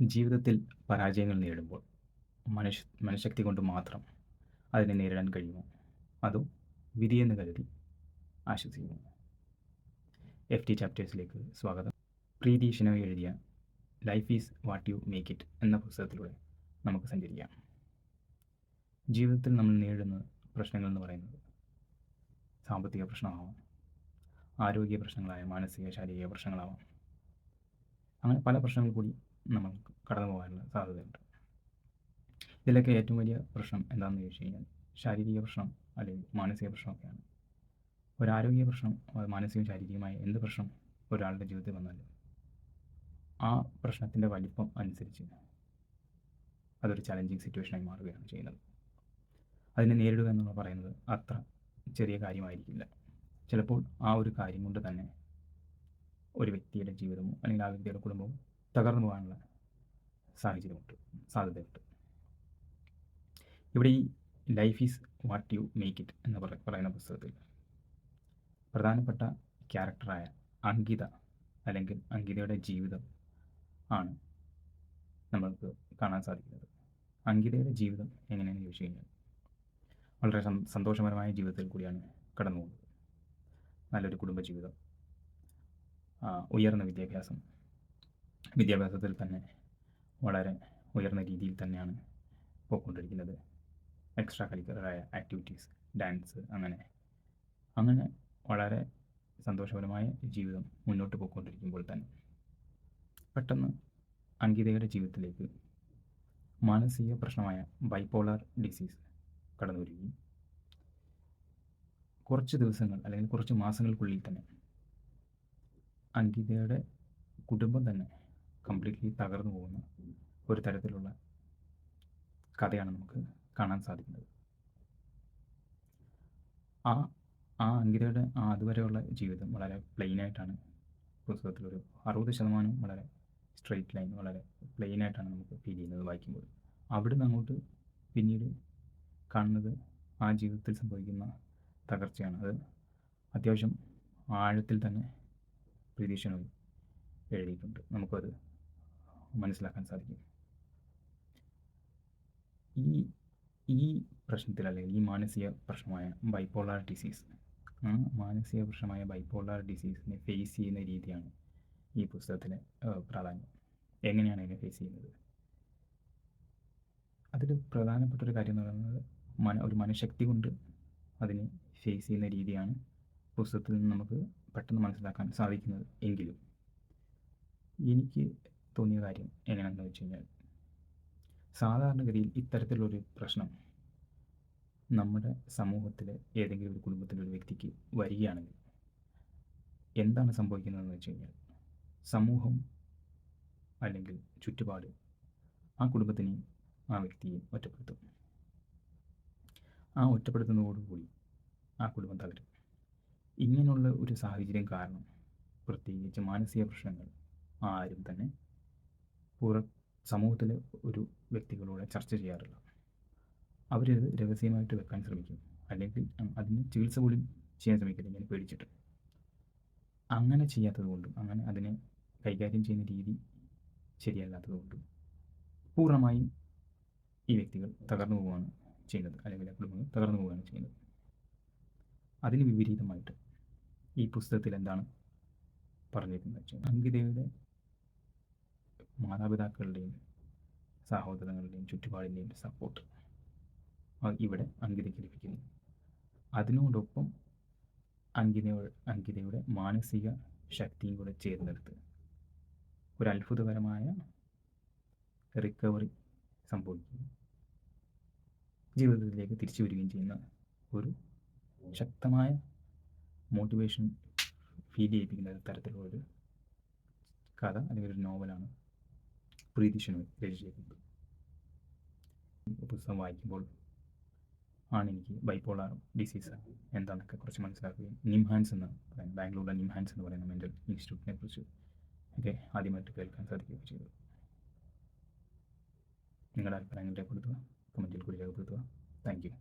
ജീവിതത്തിൽ പരാജയങ്ങൾ നേരിടുമ്പോൾ മനുഷ്യ മനഃശക്തി കൊണ്ട് മാത്രം അതിനെ നേരിടാൻ കഴിയുമോ? അതും വിധിയെന്ന് കരുതി ആശ്വസിക്കുന്നു എഫ് ടി ചാപ്റ്റേഴ്സിലേക്ക് സ്വാഗതം. പ്രീതി എഴുതിയ life is what you make it എന്ന പുസ്തകത്തിലൂടെ നമുക്ക് സഞ്ചരിക്കാം. ജീവിതത്തിൽ നമ്മൾ നേരിടുന്ന പ്രശ്നങ്ങൾ എന്ന് പറയുന്നത് സാമ്പത്തിക പ്രശ്നമാവാം ആരോഗ്യ പ്രശ്നങ്ങളായ മാനസിക ശാരീരിക പ്രശ്നങ്ങളാവാം. അങ്ങനെ പല പ്രശ്നങ്ങൾ കൂടി നമ്മൾ കടന്നു പോകാനുള്ള സാധ്യതയുണ്ട്. ഇതിലൊക്കെ ഏറ്റവും വലിയ പ്രശ്നം എന്താണെന്ന് ചോദിച്ചു കഴിഞ്ഞാൽ ശാരീരിക പ്രശ്നം അല്ലെങ്കിൽ മാനസിക പ്രശ്നമൊക്കെയാണ്. ഒരു ആരോഗ്യ പ്രശ്നം മാനസികവും ശാരീരികമായ എന്ത് പ്രശ്നം ഒരാളുടെ ജീവിതത്തിൽ വന്നാലും ആ പ്രശ്നത്തിന്റെ വലിപ്പം അനുസരിച്ച് അതൊരു ചലഞ്ചിങ് സിറ്റുവേഷനായി മാറുകയാണ് ചെയ്യുന്നത്. അതിനെ നേരിടുക എന്ന് പറയുന്നത് അത്ര ചെറിയ കാര്യമായിരിക്കില്ല. ചിലപ്പോൾ ആ ഒരു കാര്യം കൊണ്ട് തന്നെ ഒരു വ്യക്തിയുടെ ജീവിതമോ അല്ലെങ്കിൽ ആ വ്യക്തിയുടെ കുടുംബവും തകർന്നു പോകാനുള്ള സാഹചര്യമുണ്ട് സാധ്യതയുണ്ട്. ഇവിടെ ഈ life is what you make it എന്ന് പറയുന്ന പുസ്തകത്തിൽ പ്രധാനപ്പെട്ട ക്യാരക്ടറായ അങ്കിത അല്ലെങ്കിൽ അങ്കിതയുടെ ജീവിതം ആണ് നമ്മൾക്ക് കാണാൻ സാധിക്കുന്നത്. അങ്കിതയുടെ ജീവിതം എങ്ങനെയാണെന്ന് ചോദിച്ചു കഴിഞ്ഞാൽ വളരെ സന്തോഷപരമായ ജീവിതത്തിൽ കൂടിയാണ് കടന്നു പോകുന്നത് നല്ലൊരു കുടുംബജീവിതം ഉയർന്ന വിദ്യാഭ്യാസം വിദ്യാഭ്യാസത്തിൽ തന്നെ വളരെ ഉയർന്ന രീതിയിൽ തന്നെയാണ് പോയിക്കൊണ്ടിരിക്കുന്നത്. എക്സ്ട്രാ കരിക്കുലറായ ആക്ടിവിറ്റീസ് ഡാൻസ് അങ്ങനെ അങ്ങനെ വളരെ സന്തോഷപരമായ ജീവിതം മുന്നോട്ട് പോയിക്കൊണ്ടിരിക്കുമ്പോൾ തന്നെ പെട്ടെന്ന് അങ്കിതയുടെ ജീവിതത്തിലേക്ക് മാനസിക പ്രശ്നമായ ബൈപോളാർ ഡിസീസ് കടന്നു വരികയും കുറച്ച് ദിവസങ്ങൾ അല്ലെങ്കിൽ കുറച്ച് മാസങ്ങൾക്കുള്ളിൽ തന്നെ അങ്കിതയുടെ കുടുംബം തന്നെ കംപ്ലീറ്റ്ലി തകർന്നു പോകുന്ന ഒരു തരത്തിലുള്ള കഥയാണ് നമുക്ക് കാണാൻ സാധിക്കുന്നത്. ആ ആ അങ്കിതയുടെ ആ അതുവരെയുള്ള ജീവിതം വളരെ പ്ലെയിനായിട്ടാണ് പുസ്തകത്തിലൊരു അറുപത് ശതമാനം വളരെ സ്ട്രെയിറ്റ് ലൈൻ വളരെ പ്ലെയിനായിട്ടാണ് നമുക്ക് ഫീൽ ചെയ്യുന്നത് വായിക്കുമ്പോൾ. അവിടുന്ന് അങ്ങോട്ട് പിന്നീട് കാണുന്നത് ആ ജീവിതത്തിൽ സംഭവിക്കുന്ന തകർച്ചയാണ്. അത് അത്യാവശ്യം ആഴത്തിൽ തന്നെ പ്രതീക്ഷകൾ എഴുതിയിട്ടുണ്ട്. നമുക്കത് മനസ്സിലാക്കാൻ സാധിക്കും. ഈ ഈ പ്രശ്നത്തിൽ അല്ലെങ്കിൽ ഈ മാനസിക പ്രശ്നമായ ബൈപ്പോളാർ ഡിസീസ് ആ മാനസിക പ്രശ്നമായ ബൈപ്പോളാർ ഡിസീസിനെ ഫേസ് ചെയ്യുന്ന രീതിയാണ് ഈ പുസ്തകത്തിന് പ്രാധാന്യം. എങ്ങനെയാണ് അതിനെ ഫേസ് ചെയ്യുന്നത്? അതിൽ പ്രധാനപ്പെട്ട ഒരു കാര്യം എന്ന് പറയുന്നത് മന ഒരു മനഃശക്തി കൊണ്ട് അതിനെ ഫേസ് ചെയ്യുന്ന രീതിയാണ് പുസ്തകത്തിൽ നിന്ന് നമുക്ക് പെട്ടെന്ന് മനസ്സിലാക്കാൻ സാധിക്കുന്നത് എങ്കിലും. എനിക്ക് തോന്നിയ കാര്യം എങ്ങനെയാണെന്ന് വെച്ച് കഴിഞ്ഞാൽ സാധാരണഗതിയിൽ ഇത്തരത്തിലുള്ളൊരു പ്രശ്നം നമ്മുടെ സമൂഹത്തിലെ ഏതെങ്കിലും ഒരു കുടുംബത്തിലെ ഒരു വ്യക്തിക്ക് വരികയാണെങ്കിൽ എന്താണ് സംഭവിക്കുന്നതെന്ന് വെച്ച് കഴിഞ്ഞാൽ സമൂഹം അല്ലെങ്കിൽ ചുറ്റുപാട് ആ കുടുംബത്തിനെയും ആ വ്യക്തിയെ ഒറ്റപ്പെടുത്തും. ആ ഒറ്റപ്പെടുത്തുന്നതോടുകൂടി ആ കുടുംബം തകരും. ഇങ്ങനെയുള്ള ഒരു സാഹചര്യം കാരണം പ്രത്യേകിച്ച് മാനസിക പ്രശ്നങ്ങൾ ആരും തന്നെ പുറ സമൂഹത്തിലെ ഒരു വ്യക്തികളോട് ചർച്ച ചെയ്യാറില്ല അവരത് രഹസ്യമായിട്ട് വെക്കാൻ ശ്രമിക്കും. അല്ലെങ്കിൽ അതിന് ചികിത്സ പോലും ചെയ്യാൻ ശ്രമിക്കില്ല ഇങ്ങനെ പേടിച്ചിട്ട്. അങ്ങനെ ചെയ്യാത്തത് കൊണ്ടും അങ്ങനെ അതിനെ കൈകാര്യം ചെയ്യുന്ന രീതി ശരിയല്ലാത്തത് കൊണ്ടും പൂർണമായും ഈ വ്യക്തികൾ തകർന്നു പോവുകയാണ് ചെയ്യുന്നത്. അല്ലെങ്കിൽ ആ കുടുംബങ്ങൾ തകർന്നു പോവുകയാണ് ചെയ്യുന്നത്. അതിന് വിപരീതമായിട്ട് ഈ പുസ്തകത്തിൽ എന്താണ് പറഞ്ഞിരിക്കുന്നത് അങ്കിതയുടെ മാതാപിതാക്കളുടെയും സഹോദരങ്ങളുടെയും ചുറ്റുപാടിന്റെയും സപ്പോർട്ട് ഇവിടെ അങ്കിതയ്ക്ക് ലഭിക്കുന്നു അതിനോടൊപ്പം അങ്കിത അങ്കിതയുടെ മാനസിക ശക്തിയും കൂടെ ചേർന്നെടുത്ത് ഒരു അത്ഭുതകരമായ റിക്കവറി സംഭവിക്കുകയും ജീവിതത്തിലേക്ക് തിരിച്ചു വരികയും ചെയ്യുന്ന ഒരു ശക്തമായ മോട്ടിവേഷൻ ഫീൽ ചെയ്യിപ്പിക്കുന്ന തരത്തിലുള്ളൊരു കഥ അല്ലെങ്കിൽ ഒരു നോവലാണ് പ്രീതി ഷെനോയ് പുസ്തകം വായിക്കുമ്പോൾ ആണ് എനിക്ക് ബൈപ്പോളാർ ഡിസീസ് എന്താണെന്നൊക്കെ കുറച്ച് മനസ്സിലാക്കുകയും നിംഹാൻസ് എന്ന് പറയുന്നത് ബാംഗ്ലൂരിലെ നിംഹാൻസ് എന്ന് പറയുന്ന മെന്റൽ ഇൻസ്റ്റിറ്റ്യൂട്ടിനെ കുറിച്ച് ഒക്കെ ആദ്യമായിട്ട് കേൾക്കാൻ സാധിക്കുകയും ചെയ്തു. നിങ്ങളുടെ അഭിപ്രായങ്ങൾ രേഖപ്പെടുത്തുക കമന്റിൽ കൂടി രേഖപ്പെടുത്തുക. Thank you